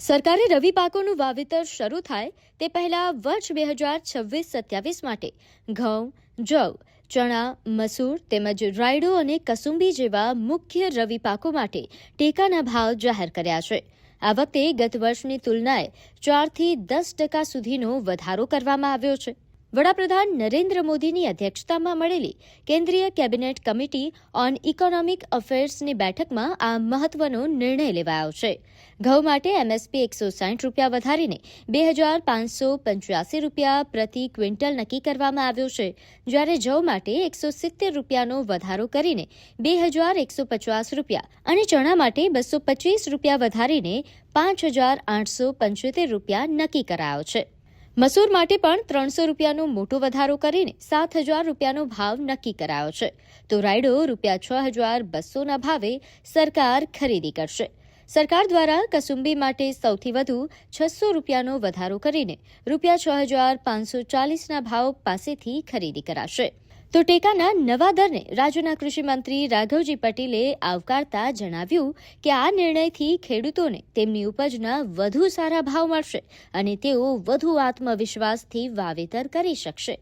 સરકારે રવિ પાકોનું વાવેતર શરૂ થાય તે પહેલા વર્ષ બે હજાર છવ્વીસ સત્યાવીસ માટે ઘઉં, જવ, ચણા, મસૂર તેમજ રાયડો અને કસુંબી જેવા મુખ્ય રવિ પાકો માટે ટેકાના ભાવ જાહેર કર્યા છે. આ વખતે ગત વર્ષની તુલનાએ ચારથી દસ ટકા સુધીનો વધારો કરવામાં આવ્યો છે. વડાપ્રધાન નરેન્દ્ર મોદીની અધ્યક્ષતામાં મળેલી કેન્દ્રીય કેબિનેટ કમિટી ઓન ઇકોનોમિક અફેર્સની બેઠકમાં આ મહત્વનો નિર્ણય લેવાયો છે. ઘઉં માટે એમએસપી એકસો સાઠ રૂપિયા વધારીને બે હજાર પાંચસો પંચ્યાસી રૂપિયા પ્રતિ ક્વિન્ટલ નક્કી કરવામાં આવ્યો છે. જ્યારે જવ માટે એકસો સિત્તેર રૂપિયાનો વધારો કરીને બે હજાર એકસો પચાસ રૂપિયા અને ચણા માટે બસો પચીસ રૂપિયા વધારીને પાંચ હજાર આઠસો પંચોતેર રૂપિયા નક્કી કરાયો છે. મસૂર માટે પણ ત્રણસો રૂપિયાનો મોટો વધારો કરીને સાત હજાર રૂપિયાનો ભાવ નક્કી કરાયો છે. તો રાયડો રૂપિયા છ હજાર બસોના ભાવે સરકાર ખરીદી કરશે. સરકાર દ્વારા કસુંબી માટે સૌથી વધુ છસો રૂપિયાનો વધારો કરીને રૂપિયા છ હજાર પાંચસો ચાલીસના ભાવ પાસેથી ખરીદી કરાશે. તો ટેકાના નવા દરને રાજ્યના કૃષિમંત્રી રાઘવજી પટેલે આવકારતા જણાવ્યું કે આ નિર્ણયથી ખેડૂતોને તેમની ઉપજના વધુ સારા ભાવ મળશે અને તેઓ વધુ આત્મવિશ્વાસથી વાવેતર કરી શકશે.